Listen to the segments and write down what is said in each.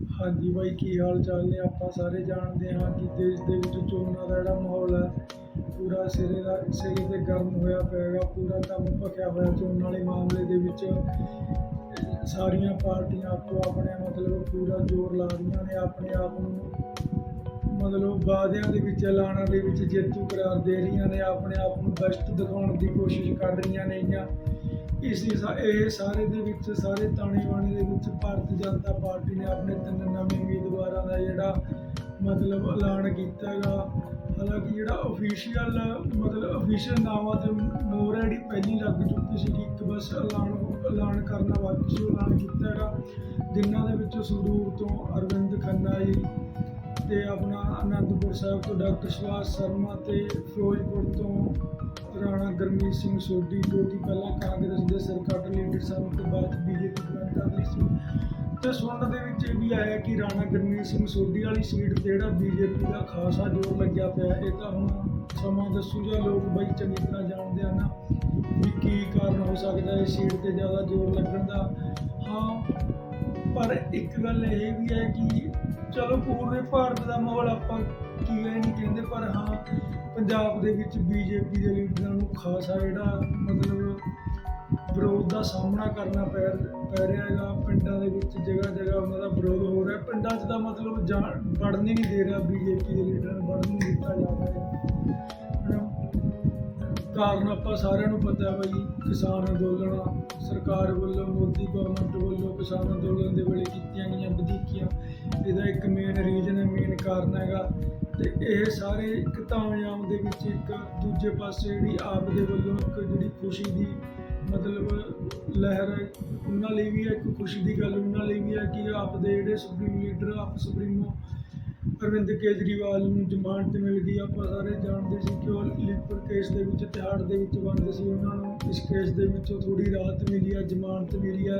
ਹਾਂਜੀ ਬਾਈ, ਕੀ ਹਾਲ ਚਾਲ ਨੇ? ਆਪਾਂ ਸਾਰੇ ਜਾਣਦੇ ਹਾਂ ਕਿ ਦੇਸ਼ ਦੇ ਵਿੱਚ ਚੋਣਾਂ ਦਾ ਜਿਹੜਾ ਮਾਹੌਲ ਹੈ, ਪੂਰਾ ਸਿਰੇ ਦਾ, ਸਿਰੇ ਤੇ ਗਰਮ ਹੋਇਆ ਪਿਆਗਾ ਪੂਰਾ ਕੰਮ ਭਖਿਆ ਹੋਇਆ ਚੋਣਾਂ ਵਾਲੇ ਮਾਮਲੇ ਦੇ ਵਿੱਚ। ਸਾਰੀਆਂ ਪਾਰਟੀਆਂ ਆਪੋ ਆਪਣੇ, ਮਤਲਬ ਪੂਰਾ ਜ਼ੋਰ ਲਾ ਰਹੀਆਂ ਨੇ, ਆਪਣੇ ਆਪ ਨੂੰ, ਮਤਲਬ ਵਾਅਦਿਆਂ ਦੇ ਵਿੱਚ, ਐਲਾਨਾਂ ਦੇ ਵਿੱਚ ਜੇਤੂ ਕਰਾਰ ਦੇ ਰਹੀਆਂ ਨੇ, ਆਪਣੇ ਆਪ ਨੂੰ ਬੈਸਟ ਦਿਖਾਉਣ ਦੀ ਕੋਸ਼ਿਸ਼ ਕਰ ਰਹੀਆਂ ਨੇ ਜਾਂ ਇਸ ਇਹ ਸਾਰੇ ਦੇ ਵਿੱਚ, ਸਾਰੇ ਤਾਣੇ ਬਾਣੇ ਦੇ ਵਿੱਚ ਭਾਰਤੀ ਜਨਤਾ ਪਾਰਟੀ ਨੇ ਆਪਣੇ ਤਿੰਨ ਨਵੇਂ ਉਮੀਦਵਾਰਾਂ ਦਾ ਜਿਹੜਾ ਮਤਲਬ ਐਲਾਨ ਕੀਤਾ ਹੈਗਾ। ਹਾਲਾਂਕਿ ਜਿਹੜਾ ਅਫੀਸ਼ੀਅਲ ਮਤਲਬ ਅਫੀਸ਼ੀਅਲ ਨਾਵਾਂ ਤੇ ਮੋਹਰ ਹੈ ਜਿਹੜੀ ਪਹਿਲੀ ਲੱਗ ਚੁੱਕੀ ਸੀ ਇੱਕ ਬਸ ਐਲਾਨ ਐਲਾਨ ਕਰਨਾ ਬਾਕੀ ਸੀ, ਉਹ ਐਲਾਨ ਕੀਤਾ ਹੈਗਾ। ਜਿਨ੍ਹਾਂ ਦੇ ਵਿੱਚ ਸੰਗਰੂਰ ਤੋਂ ਅਰਵਿੰਦ ਖੰਨਾ ਜੀ ਤੇ ਆਪਣਾ ਅਨੰਦਪੁਰ ਸਾਹਿਬ ਤੋਂ ਡਾਕਟਰ ਸੁਭਾਸ਼ ਸ਼ਰਮਾ ਤੇ ਫਿਰੋਜ਼ਪੁਰ ਤੋਂ ਰਾਣਾ ਗਰਮੀਤ ਸਿੰਘ ਸੋਢੀ, ਜੋ ਕਿ ਪਹਿਲਾਂ ਕਾਂਗਰਸ ਦੇ ਸਰਕਾਰ ਲੀਡਰ ਸਨ ਤੋਂ ਬਾਅਦ ਬੀਜੇਪੀ ਜੁਆਇਨ ਕਰ ਲਈ ਸੀ। ਤੇ ਸੁਣਨ ਦੇ ਵਿੱਚ ਇਹ ਵੀ ਆਇਆ ਕਿ ਰਾਣਾ ਗਰਮੀਤ ਸਿੰਘ ਸੋਢੀ ਵਾਲੀ ਸੀਟ ਤੇ ਜਿਹੜਾ ਬੀਜੇਪੀ ਦਾ ਖਾਸਾ ਜ਼ੋਰ ਲੱਗਿਆ ਪਿਆ, ਇਹ ਤਾਂ ਹੁਣ ਸਮਾਂ ਦੱਸੂ ਦੱਸੂਗਾ ਲੋਕ ਬਈ ਚੰਗੀ ਤਰ੍ਹਾਂ ਜਾਣਦੇ ਹਨ ਵੀ ਕੀ ਕਾਰਨ ਹੋ ਸਕਦਾ ਹੈ ਸੀਟ ਤੇ ਜ਼ਿਆਦਾ ਜ਼ੋਰ ਲੱਗਣ ਦਾ। ਹਾਂ ਪਰ ਇੱਕ ਗੱਲ ਇਹ ਵੀ ਹੈ ਕਿ ਚਲੋ ਪੂਰੇ ਭਾਰਤ ਦਾ ਮਾਹੌਲ ਆਪਾਂ ਕੀ ਇਹ ਨਹੀਂ ਕਹਿੰਦੇ, ਪਰ ਹਾਂ, ਪੰਜਾਬ ਦੇ ਵਿੱਚ ਬੀਜੇਪੀ ਦੇ ਲੀਡਰਾਂ ਨੂੰ ਖਾਸਾ ਜਿਹੜਾ ਮਤਲਬ ਵਿਰੋਧ ਦਾ ਸਾਹਮਣਾ ਕਰਨਾ ਪੈ ਪੈ ਰਿਹਾ ਹੈਗਾ। ਪਿੰਡਾਂ ਦੇ ਵਿੱਚ ਜਗ੍ਹਾ ਜਗ੍ਹਾ ਉਹਨਾਂ ਦਾ ਵਿਰੋਧ ਹੋ ਰਿਹਾ। ਪਿੰਡਾਂ 'ਚ ਤਾਂ ਮਤਲਬ ਜਾਣ, ਵੜਨ ਹੀ ਨਹੀਂ ਦੇ ਰਿਹਾ ਬੀਜੇਪੀ ਦੇ ਲੀਡਰਾਂ ਨੂੰ, ਵੜਨ ਨਹੀਂ ਦਿੱਤਾ ਜਾ ਰਿਹਾ। ਕਾਰਨ ਆਪਾਂ ਸਾਰਿਆਂ ਨੂੰ ਪਤਾ ਹੈ ਬਈ ਕਿਸਾਨ ਅੰਦੋਲਨ ਸਰਕਾਰ ਵੱਲੋਂ, ਮੋਦੀ ਗਵਰਨਮੈਂਟ ਵੱਲੋਂ ਕਿਸਾਨ ਅੰਦੋਲਨ ਦੇ ਵੇਲੇ ਕੀਤੀਆਂ ਗਈਆਂ ਵਧੀਕੀਆਂ। ਇਹਦਾ ਇੱਕ ਮੇਨ ਰੀਜ਼ਨ ਹੈ ਮੇਨ ਕਾਰਨ ਹੈਗਾ। ਤੇ ਇਹ ਸਾਰੇ ਇੱਕ ਤਾਮਯਾਮ ਦੇ ਵਿੱਚ ਇੱਕ ਦੂਜੇ ਪਾਸੇ ਜਿਹੜੀ ਆਪ ਦੇ ਵੱਲੋਂ ਇੱਕ ਜਿਹੜੀ ਖੁਸ਼ੀ ਦੀ ਮਤਲਬ ਲਹਿਰ ਹੈ, ਉਹਨਾਂ ਲਈ ਵੀ ਹੈ, ਇੱਕ ਖੁਸ਼ੀ ਦੀ ਗੱਲ ਉਹਨਾਂ ਲਈ ਵੀ ਹੈ ਕਿ ਆਪ ਦੇ ਜਿਹੜੇ supreme leader AAP supremo Arvind Kejriwal ਨੂੰ ਜ਼ਮਾਨਤ ਮਿਲ ਗਈ। ਆਪਾਂ ਸਾਰੇ ਜਾਣਦੇ ਸੀ ਕਿ ਉਹ ਲੀਪਰ ਕੇਸ ਦੇ ਵਿੱਚ, ਤਿਹਾੜ ਦੇ ਵਿੱਚ ਬੰਦ ਸੀ ਉਹਨਾਂ ਨੂੰ। ਇਸ ਕੇਸ ਦੇ ਵਿੱਚੋਂ ਥੋੜੀ ਰਾਹਤ ਮਿਲੀ ਹੈ ਜ਼ਮਾਨਤ ਮਿਲੀ ਹੈ।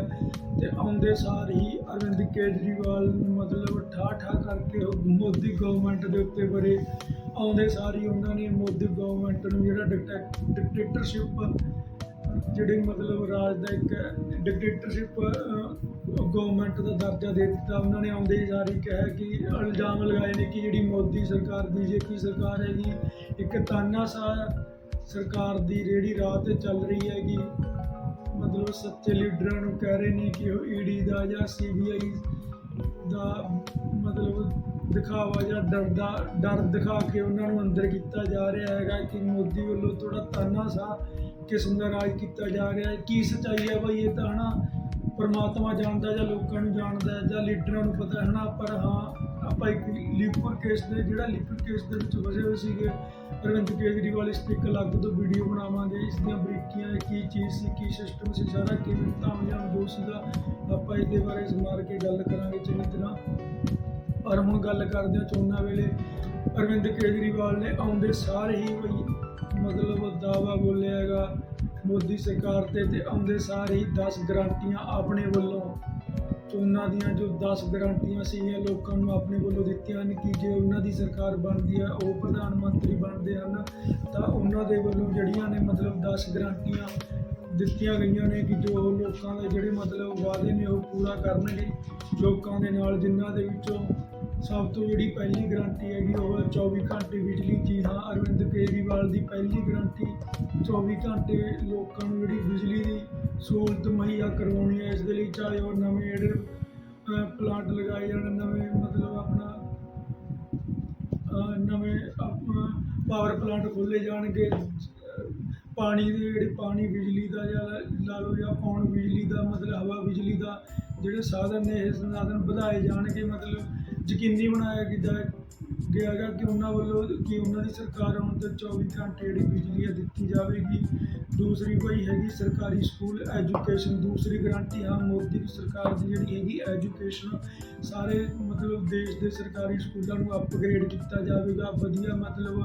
ਤੇ ਆਉਂਦੇ ਸਾਰ ਹੀ ਅਰਵਿੰਦ ਕੇਜਰੀਵਾਲ ਨੂੰ ਮਤਲਬ ਠਾ ਠਾ ਕਰਕੇ ਉਹ ਮੋਦੀ ਗਵਰਨਮੈਂਟ ਦੇ ਉੱਤੇ ਬਰੇ। ਆਉਂਦੇ ਸਾਰ ਹੀ ਉਹਨਾਂ ਨੇ ਮੋਦੀ ਗਵਰਨਮੈਂਟ ਨੂੰ ਜਿਹੜਾ ਡਿਕਟੇਟਰਸ਼ਿਪ ਜਿਹੜੀ ਮਤਲਬ ਰਾਜ ਦਾ ਇੱਕ ਡਿਕਟੇਟਰਸ਼ਿਪ ਗਵਰਨਮੈਂਟ ਦਾ ਦਰਜਾ ਦੇ ਦਿੱਤਾ। ਉਹਨਾਂ ਨੇ ਆਉਂਦੇ ਹੀ ਸਾਰੀ ਕਿਹਾ ਕਿ ਇਲਜ਼ਾਮ ਲਗਾਏ ਨੇ ਕਿ ਜਿਹੜੀ ਮੋਦੀ ਸਰਕਾਰ, ਬੀਜੇਪੀ ਸਰਕਾਰ ਹੈਗੀ, ਇੱਕ ਤਾਨਾਸ਼ਾਹ ਸਰਕਾਰ ਦੀ ਰੇੜੀ ਰਾਹ ਤੇ ਚੱਲ ਰਹੀ ਹੈਗੀ। ਮਤਲਬ ਸੱਚੇ ਲੀਡਰਾਂ ਨੂੰ ਕਹਿ ਰਹੇ ਨੇ ਕਿ ਉਹ ਈਡੀ ਦਾ ਜਾਂ ਸੀਬੀਆਈ ਦਾ ਮਤਲਬ ਦਿਖਾਵਾ ਜਾਂ ਡਰ ਦਾ, ਡਰ ਦਿਖਾ ਕੇ ਉਹਨਾਂ ਨੂੰ ਅੰਦਰ ਕੀਤਾ ਜਾ ਰਿਹਾ ਹੈਗਾ ਕਿ ਮੋਦੀ ਵੱਲੋਂ ਥੋੜਾ ਤਾਨਾਸ਼ਾਹ ਕਿਸਮ ਦਾ ਰਾਜ ਕੀਤਾ ਜਾ ਰਿਹਾ ਹੈ। ਕੀ ਸੱਚਾਈ ਹੈ ਬਈ ਇਹ ਤਾਂ ਹਨਾ? ਪਰਮਾਤਮਾ ਜਾਣਦਾ ਜਾਂ ਲੋਕਾਂ ਨੂੰ ਜਾਣਦਾ ਜਾਂ ਲੀਡਰਾਂ ਨੂੰ ਪਤਾ ਹੈ ਨਾ ਪਰ ਹਾਂ, ਆਪਾਂ ਇੱਕ ਲੀਪਰ ਕੇਸ ਦੇ, ਜਿਹੜਾ ਲੀਪਰ ਕੇਸ ਦੇ ਵਿੱਚ ਫਸੇ ਹੋਏ ਸੀਗੇ, ਅਰਵਿੰਦ ਕੇਜਰੀਵਾਲ ਇਸ ਤੇ ਇੱਕ ਅਲੱਗ ਤੋਂ ਵੀਡੀਓ ਬਣਾਵਾਂਗੇ, ਇਸ ਦੀਆਂ ਬਰੀਕੀਆਂ, ਕੀ ਚੀਜ਼ ਸੀ, ਕੀ ਸਿਸਟਮ ਸੀ, ਸਾਰਾ ਕਿਵੇਂ ਤਾਮਯਾਬ ਜੋ ਸੀਗਾ, ਆਪਾਂ ਇਹਦੇ ਬਾਰੇ ਸਮਾਰ ਕੇ ਗੱਲ ਕਰਾਂਗੇ ਚੰਗੀ ਤਰ੍ਹਾਂ। ਪਰ ਹੁਣ ਗੱਲ ਕਰਦੇ ਹਾਂ ਚੋਣਾਂ ਵੇਲੇ, ਅਰਵਿੰਦ ਕੇਜਰੀਵਾਲ ਨੇ ਆਉਂਦੇ ਸਾਰੇ ਹੀ ਬਈ ਮਤਲਬ ਦਾਵਾ ਬੋਲਿਆ ਹੈਗਾ ਮੋਦੀ ਸਰਕਾਰ ਤੇ ਤੇ ਆਉਂਦੇ ਸਾਰੇ ਹੀ 10 ਗਰੰਟੀਆਂ ਆਪਣੇ ਵੱਲੋਂ। ਉਹਨਾਂ ਦੀਆਂ ਜੋ 10 ਗਰੰਟੀਆਂ ਸੀਗੀਆਂ, ਲੋਕਾਂ ਨੂੰ ਆਪਣੇ ਵੱਲੋਂ ਦਿੱਤੀਆਂ ਹਨ ਕਿ ਜੇ ਉਹਨਾਂ ਦੀ ਸਰਕਾਰ ਬਣਦੀ ਹੈ, ਉਹ ਪ੍ਰਧਾਨ ਮੰਤਰੀ ਬਣਦੇ ਹਨ, ਤਾਂ ਉਹਨਾਂ ਦੇ ਵੱਲੋਂ ਜਿਹੜੀਆਂ ਨੇ ਮਤਲਬ 10 ਗਰੰਟੀਆਂ ਦਿੱਤੀਆਂ ਗਈਆਂ ਨੇ ਕਿ ਜੋ ਉਹ ਲੋਕਾਂ ਦੇ ਜਿਹੜੇ ਮਤਲਬ ਵਾਅਦੇ ਨੇ ਉਹ ਪੂਰਾ ਕਰਨਗੇ। ਲੋਕਾਂ ਦੇ ਨਾਲ ਜਿਨ੍ਹਾਂ ਦੇ ਵਿੱਚੋਂ ਸਭ ਤੋਂ ਜਿਹੜੀ ਪਹਿਲੀ ਗਰੰਟੀ ਹੈਗੀ ਉਹ ਹੈ 24 ਘੰਟੇ ਬਿਜਲੀ ਜੀ ਹਾਂ, ਅਰਵਿੰਦ ਕੇਜਰੀਵਾਲ ਦੀ ਪਹਿਲੀ ਗਰੰਟੀ। 24 ਘੰਟੇ ਲੋਕਾਂ ਨੂੰ ਜਿਹੜੀ ਬਿਜਲੀ ਦੀ ਸਹੂਲਤ ਮੁਹੱਈਆ ਕਰਵਾਉਣੀ ਹੈ, ਇਸ ਦੇ ਲਈ ਚਾਹੇ ਉਹ ਨਵੇਂ ਜਿਹੜੇ ਪਲਾਂਟ ਲਗਾਏ ਜਾਣ, ਨਵੇਂ ਮਤਲਬ ਆਪਣਾ ਨਵੇਂ ਪਾਵਰ ਪਲਾਂਟ ਖੋਲ੍ਹੇ ਜਾਣਗੇ। ਪਾਣੀ ਦੇ ਜਿਹੜੇ ਪਾਣੀ ਬਿਜਲੀ ਦਾ ਜਾਂ ਲਾ ਲਓ ਜਾਂ ਪੌਣ ਬਿਜਲੀ ਦਾ, ਮਤਲਬ ਹਵਾ ਬਿਜਲੀ ਦਾ ਜਿਹੜੇ ਸਾਧਨ ਨੇ, ਇਹ ਸਾਧਨ ਵਧਾਏ ਜਾਣਗੇ, ਮਤਲਬ ਯਕੀਨੀ ਬਣਾਇਆ ਗਿਆ ਗਿਆ ਹੈਗਾ ਕਿ ਉਹਨਾਂ ਵੱਲੋਂ ਕਿ ਉਹਨਾਂ ਦੀ ਸਰਕਾਰ ਆਉਣ ਤੇ 24 ਘੰਟੇ ਜਿਹੜੀ ਬਿਜਲੀ ਹੈ ਦਿੱਤੀ ਜਾਵੇਗੀ। ਦੂਸਰੀ ਭਾਈ ਹੈਗੀ ਸਰਕਾਰੀ ਸਕੂਲ ਐਜੂਕੇਸ਼ਨ, ਦੂਸਰੀ ਗਰੰਟੀ ਹਾਂ ਮੋਦੀ ਦੀ ਸਰਕਾਰ ਦੀ ਜਿਹੜੀ ਹੈਗੀ ਐਜੂਕੇਸ਼ਨ, ਸਾਰੇ ਮਤਲਬ ਦੇਸ਼ ਦੇ ਸਰਕਾਰੀ ਸਕੂਲਾਂ ਨੂੰ ਅਪਗ੍ਰੇਡ ਕੀਤਾ ਜਾਵੇਗਾ। ਵਧੀਆ ਮਤਲਬ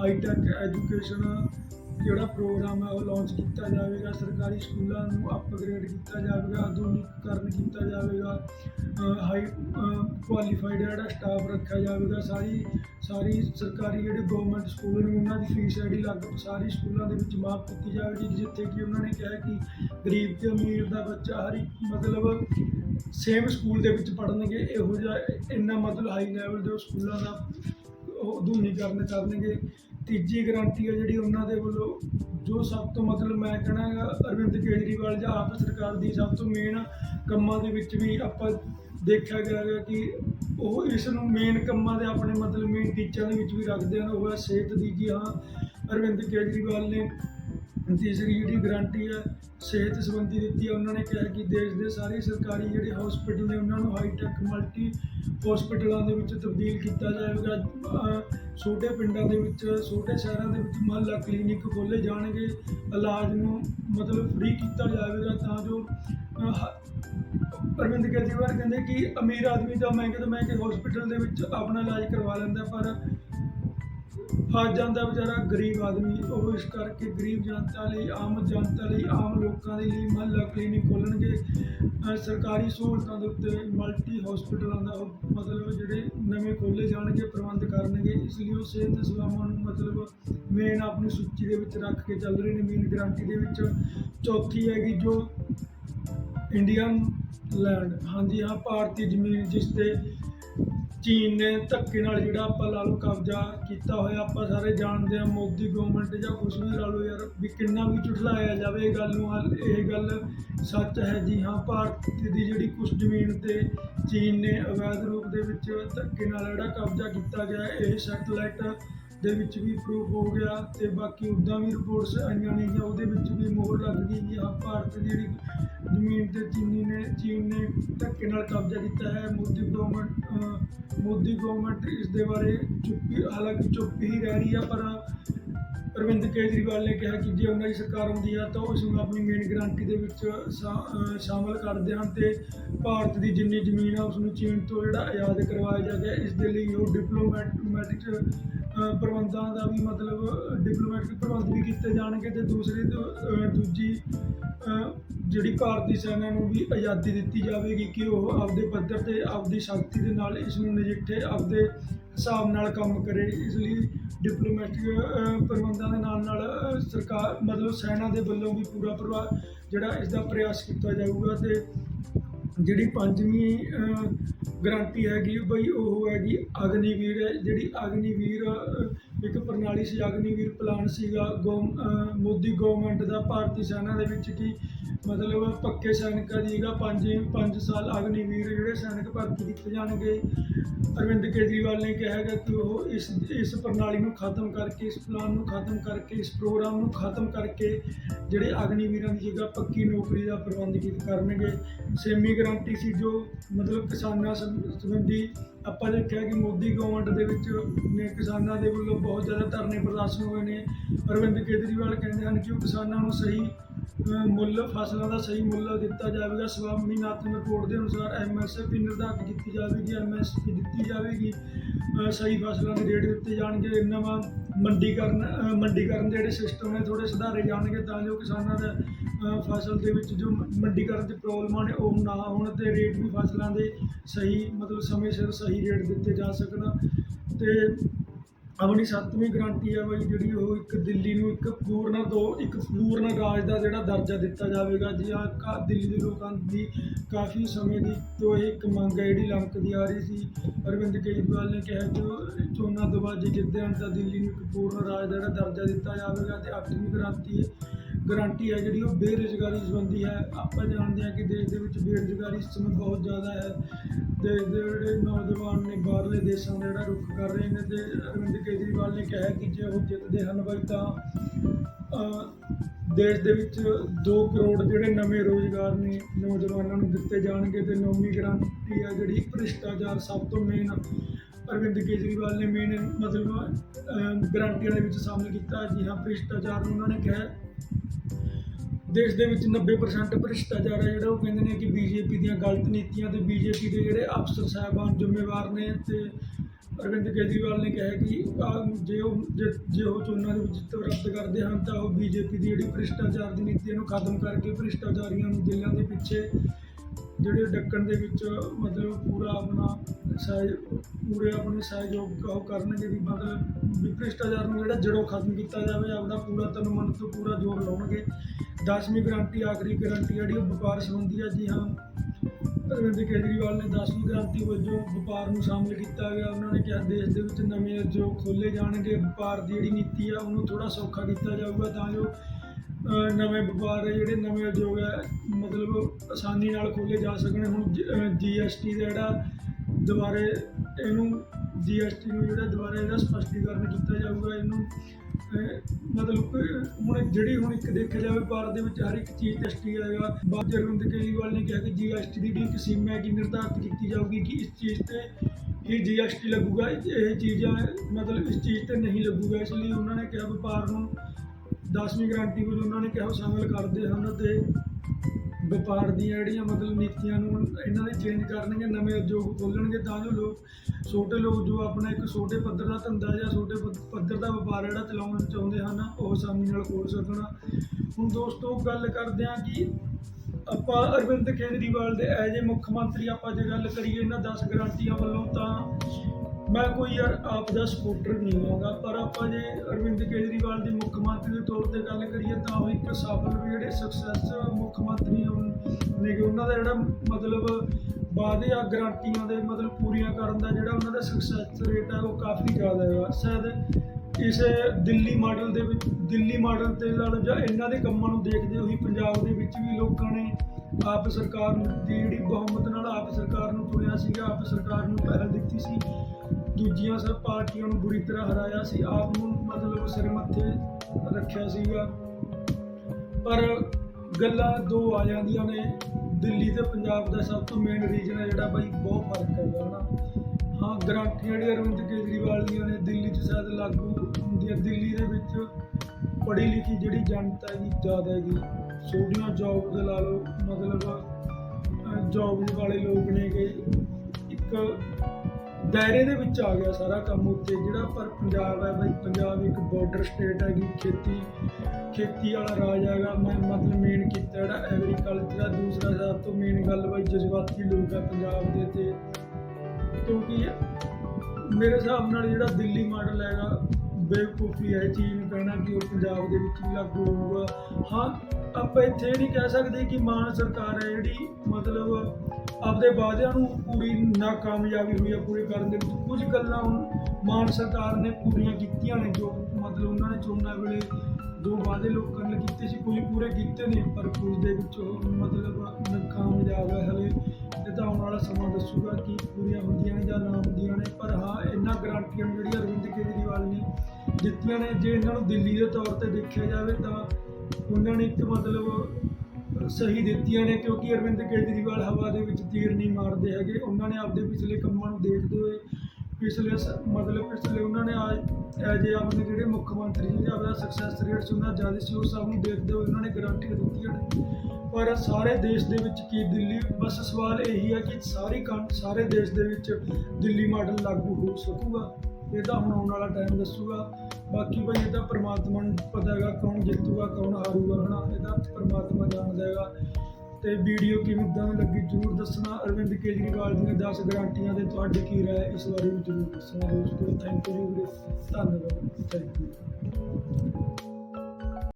ਹਾਈ ਟੈਕ ਐਜੂਕੇਸ਼ਨ ਜਿਹੜਾ ਪ੍ਰੋਗਰਾਮ ਹੈ, ਉਹ ਲਾਂਚ ਕੀਤਾ ਜਾਵੇਗਾ, ਸਰਕਾਰੀ ਸਕੂਲਾਂ ਨੂੰ ਅਪਗ੍ਰੇਡ ਕੀਤਾ ਜਾਵੇਗਾ ਆਧੁਨਿਕਰਨ ਕੀਤਾ ਜਾਵੇਗਾ ਹਾਈ ਕੁਆਲੀਫਾਈਡ ਜਿਹੜਾ ਸਟਾਫ ਰੱਖਿਆ ਜਾਵੇਗਾ, ਸਾਰੀ ਸਾਰੀ ਸਰਕਾਰੀ ਜਿਹੜੇ ਗਵਰਨਮੈਂਟ ਸਕੂਲ ਨੇ, ਉਹਨਾਂ ਦੀ ਫੀਸ ਜਿਹੜੀ ਲਗਭਗ ਸਾਰੀ ਸਕੂਲਾਂ ਦੇ ਵਿੱਚ ਮਾਫ ਕੀਤੀ ਜਾਵੇਗੀ, ਜਿੱਥੇ ਕਿ ਉਹਨਾਂ ਨੇ ਕਿਹਾ ਕਿ ਗਰੀਬ ਤੇ ਅਮੀਰ ਦਾ ਬੱਚਾ ਹਰ ਇੱਕ ਮਤਲਬ ਸੇਮ ਸਕੂਲ ਦੇ ਵਿੱਚ ਪੜ੍ਹਨਗੇ, ਇਹੋ ਜਿਹਾ ਇੰਨਾ ਮਤਲਬ ਹਾਈ ਲੈਵਲ ਦੇ ਉਹ ਸਕੂਲਾਂ ਦਾ ਉਹ ਆਧੁਨਿਕਰਨ ਕਰਨਗੇ। ਤੀਜੀ ਗਰੰਟੀ ਹੈ ਜਿਹੜੀ ਉਹਨਾਂ ਦੇ ਵੱਲੋਂ, ਜੋ ਸਭ ਤੋਂ ਮਤਲਬ ਮੈਂ ਕਹਿਣਾ ਹੈਗਾ, ਅਰਵਿੰਦ ਕੇਜਰੀਵਾਲ ਜਾਂ ਆਪ ਸਰਕਾਰ ਦੀ ਸਭ ਤੋਂ ਮੇਨ ਕੰਮਾਂ ਦੇ ਵਿੱਚ ਵੀ ਆਪਾਂ ਦੇਖਿਆ ਗਿਆ ਹੈਗਾ ਕਿ ਉਹ ਇਸ ਨੂੰ ਮੇਨ ਕੰਮਾਂ ਦੇ ਆਪਣੇ ਮਤਲਬ ਮੇਨ ਟੀਚਰਾਂ ਦੇ ਵਿੱਚ ਵੀ ਰੱਖਦੇ ਹਨ, ਉਹ ਹੈ ਸਿਹਤ ਦੀ ਜੀ ਹਾਂ, ਅਰਵਿੰਦ ਕੇਜਰੀਵਾਲ ਨੇ ਤੀਸਰੀ ਜਿਹੜੀ ਗਰੰਟੀ ਹੈ ਸਿਹਤ ਸੰਬੰਧੀ ਦਿੱਤੀ ਹੈ ਉਹਨਾਂ ਨੇ ਕਿਹਾ ਕਿ ਦੇਸ਼ ਦੇ ਸਾਰੇ ਸਰਕਾਰੀ ਜਿਹੜੇ ਹਸਪੀਟਲ ਨੇ, ਉਹਨਾਂ ਨੂੰ ਹਾਈਟੈਕ ਮਲਟੀ ਹਸਪੀਟਲਾਂ ਦੇ ਵਿੱਚ ਤਬਦੀਲ ਕੀਤਾ ਜਾਵੇਗਾ। ਛੋਟੇ ਪਿੰਡਾਂ ਦੇ ਵਿੱਚ, ਛੋਟੇ ਸ਼ਹਿਰਾਂ ਦੇ ਵਿੱਚ ਮਹੱਲਾ ਕਲੀਨਿਕ ਖੋਲ੍ਹੇ ਜਾਣਗੇ। ਇਲਾਜ ਨੂੰ ਮਤਲਬ ਫ੍ਰੀ ਕੀਤਾ ਜਾਵੇਗਾ, ਤਾਂ ਜੋ ਅਰਵਿੰਦ ਕੇਜਰੀਵਾਲ ਕਹਿੰਦੇ ਕਿ ਅਮੀਰ ਆਦਮੀ ਤਾਂ ਮਹਿੰਗੇ ਤੋਂ ਮਹਿੰਗੇ ਹਸਪੀਟਲ ਦੇ ਵਿੱਚ ਆਪਣਾ ਇਲਾਜ ਕਰਵਾ ਲੈਂਦਾ, ਪਰ ਫਸ ਜਾਂਦਾ ਵਿਚਾਰਾ ਗਰੀਬ ਆਦਮੀ, ਉਹ ਇਸ ਕਰਕੇ ਗਰੀਬ ਜਨਤਾ ਲਈ, ਆਮ ਜਨਤਾ ਲਈ, ਆਮ ਲੋਕਾਂ ਦੇ ਲਈ ਮਹੱਲਾ ਕਲੀਨਿਕ ਖੋਲ੍ਹਣਗੇ ਸਰਕਾਰੀ ਸਹੂਲਤਾਂ ਦੇ ਉੱਤੇ ਮਲਟੀ ਹਸਪੀਟਲਾਂ ਦਾ ਮਤਲਬ ਜਿਹੜੇ ਨਵੇਂ ਖੋਲ੍ਹੇ ਜਾਣਗੇ, ਪ੍ਰਬੰਧ ਕਰਨਗੇ, ਇਸ ਲਈ ਉਹ ਸਿਹਤ ਸੇਵਾਵਾਂ ਨੂੰ ਮਤਲਬ ਮੇਨ ਆਪਣੀ ਸੂਚੀ ਦੇ ਵਿੱਚ ਰੱਖ ਕੇ ਚੱਲ ਰਹੇ ਨੇ ਮੇਨ ਗਰੰਟੀ ਦੇ ਵਿੱਚ। ਚੌਥੀ ਹੈਗੀ ਜੋ ਇੰਡੀਅਨ ਲੈਂਡ ਹਾਂਜੀ, ਹਾਂ, ਭਾਰਤੀ ਜ਼ਮੀਨ ਜਿਸ ਤੇ ਚੀਨ ਨੇ ਧੱਕੇ ਨਾਲ ਜਿਹੜਾ ਆਪਾਂ ਲਾ ਲਓ ਕਬਜ਼ਾ ਕੀਤਾ ਹੋਇਆ, ਆਪਾਂ ਸਾਰੇ ਜਾਣਦੇ ਹਾਂ ਮੋਦੀ ਗਵਰਨਮੈਂਟ ਜਾਂ ਕੁਛ ਵੀ ਲਾ ਲਓ ਯਾਰ ਵੀ ਕਿੰਨਾ ਵੀ ਝੁਠਲਾਇਆ ਜਾਵੇ ਇਹ ਗੱਲ ਨੂੰ ਹਾਲ- ਇਹ ਗੱਲ ਸੱਚ ਹੈ ਜੀ ਹਾਂ, ਭਾਰਤ ਦੀ ਜਿਹੜੀ ਕੁਛ ਜ਼ਮੀਨ ਤੇ ਚੀਨ ਨੇ ਅਵੈਧ ਰੂਪ ਦੇ ਵਿੱਚ ਧੱਕੇ ਨਾਲ ਜਿਹੜਾ ਕਬਜ਼ਾ ਕੀਤਾ ਗਿਆ, ਇਹ ਸੈਟਲਾਈਟ ਦੇ ਵਿੱਚ ਵੀ ਪ੍ਰੂਫ ਹੋ ਗਿਆ ਤੇ ਬਾਕੀ ਉੱਦਾਂ ਵੀ ਰਿਪੋਰਟਸ ਆਈਆਂ ਨੇ ਜਾਂ ਉਹਦੇ ਵਿੱਚ ਵੀ ਮੋਹਰ ਲੱਗ ਗਈ ਕਿ ਹਾਂ ਭਾਰਤ ਦੀ ਜਿਹੜੀ ਜ਼ਮੀਨ ਤੇ ਚੀਨੀ ਨੇ, ਚੀਨ ਨੇ ਧੱਕੇ ਨਾਲ ਕਬਜ਼ਾ ਕੀਤਾ ਹੈ। ਮੋਦੀ ਗਵਰਨਮੈਂਟ ਮੋਦੀ ਗਵਰਨਮੈਂਟ ਇਸ ਦੇ ਬਾਰੇ ਚੁੱਪ, ਹਾਲਾਂਕਿ ਚੁੱਪ ਹੀ ਰਹਿ ਰਹੀ ਆ, ਪਰ ਅਰਵਿੰਦ ਕੇਜਰੀਵਾਲ ਨੇ ਕਿਹਾ ਕਿ ਜੇ ਉਹਨਾਂ ਦੀ ਸਰਕਾਰ ਆਉਂਦੀ ਆ ਤਾਂ ਉਹ ਇਸ ਨੂੰ ਆਪਣੀ ਮੇਨ ਗਰੰਟੀ ਦੇ ਵਿੱਚ ਸ਼ਾ- ਅਹ ਸ਼ਾਮਲ ਕਰਦੇ ਹਨ ਤੇ ਭਾਰਤ ਦੀ ਜਿੰਨੀ ਜ਼ਮੀਨ ਆ ਉਸ ਨੂੰ ਚੀਨ ਤੋਂ ਜਿਹੜਾ ਆਜ਼ਾਦ ਕਰਵਾਇਆ ਜਾ ਜਾਵੇ ਇਸ ਦੇ ਲਈ ਉਹ ਡਿਪਲੋਮੈਟਿਕ ਪ੍ਰਬੰਧਾਂ ਦਾ ਵੀ ਮਤਲਬ ਡਿਪਲੋਮੈਟਿਕ ਪ੍ਰਬੰਧ ਵੀ ਕੀਤੇ ਜਾਣਗੇ ਤੇ ਦੂਸਰੀ ਦੂਜੀ ਜਿਹੜੀ ਭਾਰਤੀ ਸੈਨਾ ਨੂੰ ਵੀ ਆਜ਼ਾਦੀ ਦਿੱਤੀ ਜਾਵੇਗੀ ਕਿ ਉਹ ਆਪਦੇ ਪੱਧਰ ਤੇ, ਆਪਦੀ ਸ਼ਕਤੀ ਦੇ ਨਾਲ ਇਸ ਨੂੰ ਨਜਿੱਠੇ, ਆਪਦੇ ਹਿਸਾਬ ਨਾਲ ਕੰਮ ਕਰੇ। ਇਸ ਲਈ ਡਿਪਲੋਮੈਟਿਕ ਪ੍ਰਬੰਧਾਂ ਦੇ ਨਾਲ ਨਾਲ ਸਰਕਾਰ, ਮਤਲਬ ਸੈਨਾ ਦੇ ਵੱਲੋਂ ਵੀ ਪੂਰਾ ਪੂਰਾ ਜਿਹੜਾ ਇਸ ਦਾ ਪ੍ਰਯਾਸ ਕੀਤਾ ਜਾਊਗਾ ਤੇ ਜਿਹੜੀ ਪੰਜਵੀਂ ਅਹ, ਹੈਗੀ ਬਈ ਉਹ ਹੈਗੀ ਅਗਨੀਵੀਰ ਹੈ ਜਿਹੜੀ ਅਗਨੀਵੀਰ ਇੱਕ ਪ੍ਰਣਾਲੀ ਸੀ, ਅਗਨੀਵੀਰ ਪਲਾਨ ਸੀਗਾ ਗੌ- ਮੋਦੀ ਗਵਰਨਮੈਂਟ ਦਾ, ਭਾਰਤੀ ਸੈਨਾ ਦੇ ਵਿੱਚ ਕਿ ਮਤਲਬ ਪੱਕੇ ਸੈਨਿਕਾਂ ਦੀ ਹੈਗਾ ਪੰਜ ਸਾਲ ਅਗਨੀਵੀਰ ਜਿਹੜੇ ਸੈਨਿਕ ਭਰਤੀ ਕੀਤੇ ਜਾਣਗੇ। ਅਰਵਿੰਦ ਕੇਜਰੀਵਾਲ ਨੇ ਕਿਹਾ ਹੈਗਾ ਕਿ ਉਹ ਇਸ ਇਸ ਪ੍ਰਣਾਲੀ ਨੂੰ ਖਤਮ ਕਰਕੇ, ਇਸ ਪਲਾਨ ਨੂੰ ਖਤਮ ਕਰਕੇ, ਇਸ ਪ੍ਰੋਗਰਾਮ ਨੂੰ ਖਤਮ ਕਰਕੇ ਜਿਹੜੇ ਅਗਨੀਵੀਰਾਂ ਦੀ ਜਗ੍ਹਾ ਪੱਕੀ ਨੌਕਰੀ ਦਾ ਪ੍ਰਬੰਧ ਕੀਤ ਕਰਨਗੇ। ਸੇਮੀ ਗਰੰਟੀ ਸੀ ਜੋ ਮਤਲਬ ਕਿਸਾਨਾਂ ਸੰਬੰਧੀ ਆਪਾਂ ਦੇਖਿਆ ਕਿ ਮੋਦੀ ਗਵਰਨਮੈਂਟ ਦੇ ਵਿੱਚ ਨੇ ਕਿਸਾਨਾਂ ਦੇ ਵੱਲੋਂ ਬਹੁਤ ਜ਼ਿਆਦਾ ਧਰਨੇ ਪ੍ਰਦਰਸ਼ਨ ਹੋਏ ਨੇ, ਅਰਵਿੰਦ ਕੇਜਰੀਵਾਲ ਕਹਿੰਦੇ ਹਨ ਕਿ ਉਹ ਕਿਸਾਨਾਂ ਨੂੰ ਸਹੀ ਮੁੱਲ, ਫਸਲਾਂ ਦਾ ਸਹੀ ਮੁੱਲ ਦਿੱਤਾ ਜਾਵੇਗਾ, ਸਵਾਮੀਨਾਥਨ ਰਿਪੋਰਟ ਦੇ ਅਨੁਸਾਰ ਐਮਐਸਪੀ ਨਿਰਧਾਰਤ ਕੀਤੀ ਜਾਵੇਗੀ ਐਮਐਸਪੀ ਦਿੱਤੀ ਜਾਵੇਗੀ ਸਹੀ ਫਸਲਾਂ ਦੇ ਰੇਟ ਦਿੱਤੇ ਜਾਣਗੇ, ਨਵਾਂ ਮੰਡੀਕਰਨ ਮੰਡੀਕਰਨ ਦੇ ਜਿਹੜੇ ਸਿਸਟਮ ਨੇ ਥੋੜੇ ਸੁਧਾਰੇ ਜਾਣਗੇ ਤਾਂ ਜੋ ਕਿਸਾਨਾਂ ਦਾ ਫਸਲ ਦੇ ਵਿੱਚ ਜੋ ਮੰਡੀਕਰਨ ਦੀ ਪ੍ਰੋਬਲਮਾਂ ਨੇ, ਉਹ ਨਾ ਹੋਣ ਤੇ ਰੇਟ ਵੀ ਫਸਲਾਂ ਦੇ ਸਹੀ, ਮਤਲਬ ਸਮੇਂ ਸਿਰ ਸਹੀ ਰੇਟ ਦਿੱਤੇ ਜਾ ਸਕਣ। ਤੇ ਆਪਣੀ ਸੱਤਵੀਂ ਗਰੰਟੀ ਹੈ ਬਈ, ਜਿਹੜੀ ਉਹ ਇੱਕ ਦਿੱਲੀ ਨੂੰ ਇੱਕ ਪੂਰਨ ਦੋ, ਇੱਕ ਪੂਰਨ ਰਾਜ ਦਾ ਜਿਹੜਾ ਦਰਜਾ ਦਿੱਤਾ ਜਾਵੇਗਾ। ਜੀ ਆ ਕਾ, ਦਿੱਲੀ ਦੇ ਲੋਕਾਂ ਦੀ ਕਾਫੀ ਸਮੇਂ ਦੀ ਤੋਂ ਇਹ ਇੱਕ ਮੰਗ ਹੈ ਜਿਹੜੀ ਲੰਕਦੀ ਆ ਰਹੀ ਸੀ। ਅਰਵਿੰਦ ਕੇਜਰੀਵਾਲ ਨੇ ਕਿਹਾ ਕਿ ਉਹ ਚੋਣਾਂ ਤੋਂ ਬਾਅਦ ਜੇ ਜਿੱਤਦੇ ਹਨ ਤਾਂ ਦਿੱਲੀ ਨੂੰ ਇੱਕ ਪੂਰਨ ਰਾਜ ਦਾ ਜਿਹੜਾ ਦਰਜਾ ਦਿੱਤਾ ਜਾਵੇਗਾ ਤੇ ਅੱਠਵੀਂ ਗਾਰੰਟੀ ਗਰੰਟੀ ਹੈ ਜਿਹੜੀ ਉਹ ਬੇਰੁਜ਼ਗਾਰੀ ਸੰਬੰਧੀ ਹੈ। ਆਪਾਂ ਜਾਣਦੇ ਹਾਂ ਕਿ ਦੇਸ਼ ਦੇ ਵਿੱਚ ਬੇਰੁਜ਼ਗਾਰੀ ਇਸ ਸਮੇਂ ਬਹੁਤ ਜ਼ਿਆਦਾ ਹੈ। ਦੇਸ਼ ਦੇ ਜਿਹੜੇ ਨੌਜਵਾਨ ਨੇ, ਬਾਹਰਲੇ ਦੇਸ਼ਾਂ ਦਾ ਜਿਹੜਾ ਰੁੱਖ ਕਰ ਰਹੇ ਨੇ ਤੇ ਅਰਵਿੰਦ ਕੇਜਰੀਵਾਲ ਨੇ ਕਿਹਾ ਕਿ ਜੇ ਉਹ ਜਿੱਤਦੇ ਹਨ ਬਈ ਤਾਂ ਦੇਸ਼ ਦੇ ਵਿੱਚ 2 ਕਰੋੜ ਜਿਹੜੇ ਨਵੇਂ ਰੋਜ਼ਗਾਰ ਨੇ ਨੌਜਵਾਨਾਂ ਨੂੰ ਦਿੱਤੇ ਜਾਣਗੇ ਤੇ ਨੌਵੀਂ ਗਰੰਟੀ ਹੈ ਜਿਹੜੀ ਭ੍ਰਿਸ਼ਟਾਚਾਰ ਸਭ ਤੋਂ ਮੇਨ ਅਰਵਿੰਦ ਕੇਜਰੀਵਾਲ ਨੇ ਮੇਨ ਮਤਲਬ ਗਰੰਟੀਆਂ ਦੇ ਵਿੱਚ ਸ਼ਾਮਲ ਕੀਤਾ। ਜੀ ਹਾਂ, ਭ੍ਰਿਸ਼ਟਾਚਾਰ ਨੂੰ ਉਹਨਾਂ ਨੇ ਕਿਹਾ ਦੇਸ਼ ਦੇ ਵਿੱਚ 90% ਭ੍ਰਿਸ਼ਟਾਚਾਰ ਹੈ ਜਿਹੜਾ ਉਹ ਕਹਿੰਦੇ ਨੇ ਕਿ ਬੀਜੇਪੀ ਦੀਆਂ ਗਲਤ ਨੀਤੀਆਂ ਤੇ ਬੀਜੇਪੀ ਦੇ ਜਿਹੜੇ ਅਫਸਰ ਸਾਹਿਬਾਨ, ਜ਼ਿੰਮੇਵਾਰ ਨੇ ਤੇ ਅਰਵਿੰਦ ਕੇਜਰੀਵਾਲ ਨੇ ਕਿਹਾ ਕਿ ਜੇ ਉਹ, ਜੇ ਜੇ ਉਹ ਚੋਣਾਂ ਦੇ ਵਿੱਚ ਜਿੱਤ ਪ੍ਰਾਪਤ ਕਰਦੇ ਹਨ ਤਾਂ ਉਹ ਬੀਜੇਪੀ ਦੀ ਜਿਹੜੀ ਭ੍ਰਿਸ਼ਟਾਚਾਰ ਦੀ ਨੀਤੀ ਨੂੰ ਖਤਮ ਕਰਕੇ ਭ੍ਰਿਸ਼ਟਾਚਾਰੀਆਂ ਨੂੰ ਜੇਲ੍ਹਾਂ ਦੇ ਪਿੱਛੇ ਜਿਹੜੇ ਡੱਕਣ ਦੇ ਵਿੱਚ ਮਤਲਬ ਪੂਰਾ ਆਪਣਾ ਸਹਿ, ਪੂਰੇ ਆਪਣੇ ਸਹਿਯੋਗ ਉਹ ਕਰਨਗੇ ਵੀ ਮਤਲਬ ਵੀ ਭ੍ਰਿਸ਼ਟਾਚਾਰ ਨੂੰ ਜਿਹੜਾ ਜੜੋਂ ਖਤਮ ਕੀਤਾ ਜਾਵੇ ਆਪਦਾ ਪੂਰਾ ਤਨ ਮਨ ਤੋਂ ਪੂਰਾ ਜ਼ੋਰ ਲਾਉਣਗੇ। 10ਵੀਂ ਗਰੰਟੀ, ਆਖਰੀ ਗਰੰਟੀ ਜਿਹੜੀ ਉਹ ਵਪਾਰ ਸੰਬੰਧੀ ਹੈ ਜੀ, ਹਾਂ। ਅਰਵਿੰਦ ਕੇਜਰੀਵਾਲ ਨੇ 10ਵੀਂ ਗਰੰਟੀ ਵਜੋਂ ਵਪਾਰ ਨੂੰ ਸ਼ਾਮਿਲ ਕੀਤਾ ਗਿਆ। ਉਹਨਾਂ ਨੇ ਕਿਹਾ ਦੇਸ਼ ਦੇ ਵਿੱਚ ਨਵੇਂ ਉਦਯੋਗ ਖੋਲ੍ਹੇ ਜਾਣਗੇ, ਵਪਾਰ ਦੀ ਜਿਹੜੀ ਨੀਤੀ ਆ, ਉਹਨੂੰ ਥੋੜਾ ਸੌਖਾ ਕੀਤਾ ਜਾਊਗਾ ਤਾਂ ਜੋ ਨਵੇਂ ਵਪਾਰ ਜਿਹੜੇ ਨਵੇਂ ਉਦਯੋਗ ਹੈ ਮਤਲਬ ਆਸਾਨੀ ਨਾਲ ਖੋਲ੍ਹੇ ਜਾ ਸਕਣ। ਹੁਣ ਜੀਐਸਟੀ ਦਾ ਜਿਹੜਾ ਦੁਬਾਰੇ ਇਹਨੂੰ ਜੀਐਸਟੀ ਨੂੰ ਜਿਹੜਾ ਦੁਬਾਰਾ ਇਹਦਾ ਸਪਸ਼ਟੀਕਰਨ ਕੀਤਾ ਜਾਊਗਾ, ਇਹਨੂੰ ਮਤਲਬ ਹੁਣ ਜਿਹੜੀ ਹੁਣ ਇੱਕ ਦੇਖਿਆ ਜਾਵੇ ਭਾਰਤ ਦੇ ਵਿੱਚ ਹਰ ਇੱਕ ਚੀਜ਼ ਟੈਸਟੀ ਆਏਗਾ ਬਾਅਦ ਅਰਵਿੰਦ ਕੇਜਰੀਵਾਲ ਨੇ ਕਿਹਾ ਕਿ ਜੀਐਸਟੀ ਦੀ ਜਿਹੜੀ ਇੱਕ ਸੀਮਾ ਹੈ ਕਿ ਨਿਰਧਾਰਿਤ ਕੀਤੀ ਜਾਊਗੀ ਕਿ ਇਸ ਚੀਜ਼ ਤੇ ਹੀ ਜੀਐਸਟੀ ਲੱਗੂਗਾ। ਇਹ ਚੀਜ਼ਾਂ ਮਤਲਬ ਇਸ ਚੀਜ਼ ਤੇ ਨਹੀਂ ਲੱਗੂਗਾ। ਇਸ ਲਈ ਉਹਨਾਂ ਨੇ ਕਿਹਾ ਵਪਾਰ ਨੂੰ 10ਵੀਂ ਗਰੰਟੀ ਵਿੱਚ ਉਹਨਾਂ ਨੇ ਕਿਹਾ ਸ਼ਾਮਿਲ ਕਰਦੇ ਹਨ ਤੇ ਵਪਾਰ ਦੀਆਂ ਜਿਹੜੀਆਂ ਮਤਲਬ ਨੀਤੀਆਂ ਨੂੰ ਇਹਨਾਂ ਦੇ ਚੇਂਜ ਕਰਨਗੇ, ਨਵੇਂ ਉਦਯੋਗ ਖੋਲਣਗੇ, ਤਾਂ ਜੋ ਲੋਕ, ਛੋਟੇ ਲੋਕ ਜੋ ਆਪਣਾ ਇੱਕ ਛੋਟੇ ਪੱਧਰ ਦਾ ਧੰਦਾ ਜਾਂ ਛੋਟੇ ਪੱਧ- ਪੱਧਰ ਦਾ ਵਪਾਰ ਜਿਹੜਾ ਚਲਾਉਣਾ ਚਾਹੁੰਦੇ ਹਨ, ਉਹ ਆਸਾਨੀ ਨਾਲ ਖੋਲ ਸਕਣ। ਹੁਣ ਦੋਸਤੋ, ਗੱਲ ਕਰਦੇ ਹਾਂ ਕਿ ਆਪਾਂ ਅਰਵਿੰਦ ਕੇਜਰੀਵਾਲ ਦੇ ਐਜ ਏ ਮੁੱਖ ਮੰਤਰੀ ਆਪਾਂ ਜੇ ਗੱਲ ਕਰੀਏ, ਇਹਨਾਂ 10 ਗਰੰਟੀਆਂ ਵੱਲੋਂ ਤਾਂ ਮੈਂ ਕੋਈ ਯਾਰ ਆਪ ਦਾ ਸਪੋਰਟਰ ਨਹੀਂ ਹੋਗਾ ਪਰ ਆਪਾਂ ਜੇ ਅਰਵਿੰਦ ਕੇਜਰੀਵਾਲ ਦੇ ਮੁੱਖ ਮੰਤਰੀ ਦੇ ਤੌਰ ਤੇ ਗੱਲ ਕਰੀਏ ਤਾਂ ਉਹ ਇੱਕ ਸਫਲ ਵੀ ਜਿਹੜੇ ਸਕਸੈਸ ਮੁੱਖ ਮੰਤਰੀ ਹਨ ਨੇਗੇ ਉਹਨਾਂ ਦਾ ਜਿਹੜਾ ਮਤਲਬ ਵਾਅਦੇ ਆ ਗਰੰਟੀਆਂ ਦੇ ਮਤਲਬ ਪੂਰੀਆਂ ਕਰਨ ਦਾ ਜਿਹੜਾ ਉਹਨਾਂ ਦਾ ਸਕਸੈਸ ਰੇਟ ਹੈ ਉਹ ਕਾਫੀ ਜ਼ਿਆਦਾ ਹੈਗਾ। ਸ਼ਾਇਦ ਇਸ ਦਿੱਲੀ ਮਾਡਲ ਦੇ ਵਿੱਚ, ਦਿੱਲੀ ਮਾਡਲ ਤੇ ਨਾਲ ਜਾਂ ਇਹਨਾਂ ਦੇ ਕੰਮਾਂ ਨੂੰ ਦੇਖਦੇ ਹੋਈ ਪੰਜਾਬ ਦੇ ਵਿੱਚ ਵੀ ਲੋਕਾਂ ਨੇ ਆਪ ਸਰਕਾਰ ਦੀ ਜਿਹੜੀ ਬਹੁਮਤ ਨਾਲ ਆਪ ਸਰਕਾਰ ਨੂੰ ਚੁਣਿਆ ਸੀਗਾ, ਆਪ ਸਰਕਾਰ ਨੂੰ ਪਹਿਲ ਦਿੱਤੀ ਸੀ। ਦੂਜੀਆਂ ਸਭ ਪਾਰਟੀਆਂ ਨੂੰ ਬੁਰੀ ਤਰ੍ਹਾਂ ਹਰਾਇਆ ਸੀ, ਆਪ ਨੂੰ ਮਤਲਬ ਸਿਰ ਮੱਥੇ ਰੱਖਿਆ ਸੀਗਾ। ਪਰ ਗੱਲਾਂ ਦੋ ਆ ਜਾਂਦੀਆਂ ਨੇ। ਦਿੱਲੀ ਤੇ ਪੰਜਾਬ ਦਾ ਸਭ ਤੋਂ ਮੇਨ ਰੀਜਨ ਹੈ ਜਿਹੜਾ ਬਾਈ ਬਹੁਤ ਫ਼ਰਕ ਹੈਗਾ, ਹਨਾ। ਹਾਂ, ਗਰੰਟੀਆਂ ਜਿਹੜੀਆਂ ਅਰਵਿੰਦ ਕੇਜਰੀਵਾਲ ਦੀਆਂ ਨੇ, ਦਿੱਲੀ 'ਚ ਸ਼ਾਇਦ ਲਾਗੂ ਹੁੰਦੀ ਹੈ ਦਿੱਲੀ ਦੇ ਵਿੱਚ ਪੜ੍ਹੀ ਲਿਖੀ ਜਿਹੜੀ ਜਨਤਾ ਹੈਗੀ ਜ਼ਿਆਦਾ ਹੈਗੀ। ਛੋਟੀਆਂ ਜੌਬ ਲਾ ਲਓ ਮਤਲਬ ਜੌਬ ਵਾਲੇ ਲੋਕ ਨੇ ਕਿ ਇੱਕ ਦਾਇਰੇ ਦੇ ਵਿੱਚ ਆ ਗਿਆ ਸਾਰਾ ਕੰਮ ਉੱਤੇ, ਜਿਹੜਾ ਪਰ ਪੰਜਾਬ ਹੈ ਬਈ, ਪੰਜਾਬ ਇੱਕ ਬਾਰਡਰ ਸਟੇਟ ਹੈਗੀ, ਖੇਤੀ ਖੇਤੀ ਵਾਲਾ ਰਾਜ ਹੈਗਾ, ਮੈਂ ਮਤਲਬ ਮੇਨ ਕੀਤਾ ਜਿਹੜਾ ਐਗਰੀਕਲਚਰ ਆ, ਦੂਸਰਾ ਸਭ ਤੋਂ ਮੇਨ ਗੱਲ ਬਈ ਜਜ਼ਬਾਤੀ ਲੋਕ ਆ ਪੰਜਾਬ ਦੇ ਤੇ, ਕਿਉਂਕਿ ਮੇਰੇ ਹਿਸਾਬ ਨਾਲ ਜਿਹੜਾ ਦਿੱਲੀ ਮਾਡਲ ਹੈਗਾ ਬੇਵਕੂਫੀ ਹੈ, ਇਹ ਕਹਿਣਾ ਕਿ ਉਹ ਪੰਜਾਬ ਦੇ ਵਿੱਚ ਵੀ ਲਾਗੂ ਹੋਊਗਾ। ਹਾਂ, ਆਪਾਂ ਇੱਥੇ ਇਹ ਨਹੀਂ ਕਹਿ ਸਕਦੇ ਕਿ ਮਾਨ ਸਰਕਾਰ ਹੈ ਜਿਹੜੀ, ਮਤਲਬ ਆਪਦੇ ਵਾਅਦਿਆਂ ਨੂੰ ਪੂਰੀ ਨਾਕਾਮਯਾਬੀ ਹੋਈ ਹੈ ਪੂਰੀ ਕਰਨ ਦੇ ਵਿੱਚ। ਕੁਝ ਗੱਲਾਂ ਹੁਣ ਮਾਨ ਸਰਕਾਰ ਨੇ ਪੂਰੀਆਂ ਕੀਤੀਆਂ ਨੇ, ਜੋ ਮਤਲਬ ਉਹਨਾਂ ਨੇ ਚੋਣਾਂ ਵੇਲੇ ਜੋ ਵਾਅਦੇ ਲੋਕਾਂ ਨੇ ਕੀਤੇ ਸੀ, ਕੁਝ ਪੂਰੇ ਕੀਤੇ ਨੇ, ਪਰ ਕੁਝ ਦੇ ਵਿੱਚ ਮਤਲਬ ਨਾਕਾਮਯਾਬ ਹੈ। ਹਲੇ ਇਹ ਤਾਂ ਆਉਣ ਵਾਲਾ ਸਮਾਂ ਦੱਸੂਗਾ ਕਿ ਪੂਰੀਆਂ ਹੁੰਦੀਆਂ ਨੇ ਜਾਂ ਨਾ ਹੁੰਦੀਆਂ ਨੇ, ਪਰ ਹਾਂ, ਇਹਨਾਂ ਗਰੰਟੀਆਂ ਨੂੰ ਜਿਹੜੀਆਂ ਅਰਵਿੰਦ ਕੇਜਰੀਵਾਲ ਦਿੱਤੀਆਂ ਨੇ, ਜੇ ਇਹਨਾਂ ਨੂੰ ਦਿੱਲੀ ਦੇ ਤੌਰ ਤੇ ਦੇਖਿਆ ਜਾਵੇ ਤਾਂ ਉਹਨਾਂ ਨੇ ਇੱਕ ਮਤਲਬ ਸਹੀ ਦਿੱਤੀਆਂ ਨੇ, ਕਿਉਂਕਿ ਅਰਵਿੰਦ ਕੇਜਰੀਵਾਲ ਹਵਾ ਦੇ ਵਿੱਚ ਤੀਰ ਨਹੀਂ ਮਾਰਦੇ ਹੈਗੇ। ਉਹਨਾਂ ਨੇ ਆਪਦੇ ਪਿਛਲੇ ਕੰਮਾਂ ਨੂੰ ਦੇਖਦੇ ਹੋਏ ਪਿਛਲੇ ਸ- ਮਤਲਬ ਪਿਛਲੇ ਉਹਨਾਂ ਨੇ ਐਜ ਏ ਆਪਣੇ ਜਿਹੜੇ ਮੁੱਖ ਮੰਤਰੀ ਸੀ ਆਪਦਾ ਸਕਸੈਸ ਰੇਟ ਸੀ ਉਹਨਾਂ ਜ਼ਿਆਦਾ ਸੀ, ਉਹ ਸਭ ਨੂੰ ਦੇਖਦੇ ਹੋਏ ਉਹਨਾਂ ਨੇ ਗਰੰਟੀਆਂ ਦਿੱਤੀਆਂ ਨੇ। ਪਰ ਸਾਰੇ ਦੇਸ਼ ਦੇ ਵਿੱਚ ਕੀ ਦਿੱਲੀ, ਬਸ ਸਵਾਲ ਇਹੀ ਹੈ ਕਿ ਸਾਰੀ ਕੰ, ਸਾਰੇ ਦੇਸ਼ ਦੇ ਵਿੱਚ ਦਿੱਲੀ ਮਾਡਲ ਲਾਗੂ ਹੋ ਸਕੂਗਾ? ਇਹ ਤਾਂ ਹੁਣ ਆਉਣ ਵਾਲਾ ਟਾਈਮ ਦੱਸੂਗਾ। ਬਾਕੀ ਭਾਈ ਇਹਦਾ ਪਰਮਾਤਮਾ ਨੂੰ ਪਤਾ ਹੈਗਾ ਕੌਣ ਜਿੱਤੂਗਾ, ਕੌਣ ਹਾਰੂਗਾ, ਹਨਾ? ਇਹ ਤਾਂ ਪ੍ਰਮਾਤਮਾ ਜਾਣਦਾ ਹੈਗਾ। ਤੇ ਵੀਡੀਓ ਕਿਵੇਂ ਲੱਗੀ ਜਰੂਰ ਦੱਸਣਾ। ਅਰਵਿੰਦ ਕੇਜਰੀਵਾਲ ਦੀਆਂ 10 ਗਾਰੰਟੀਆਂ ਦੇ ਤੁਹਾਡੀ ਕੀ ਰਾਏ ਇਸ ਬਾਰੇ ਵੀ ਜਰੂਰ ਦੱਸਣਾ ਦੋਸਤੋ। ਥੈਂਕ ਯੂ ਧੰਨਵਾਦ। Thank you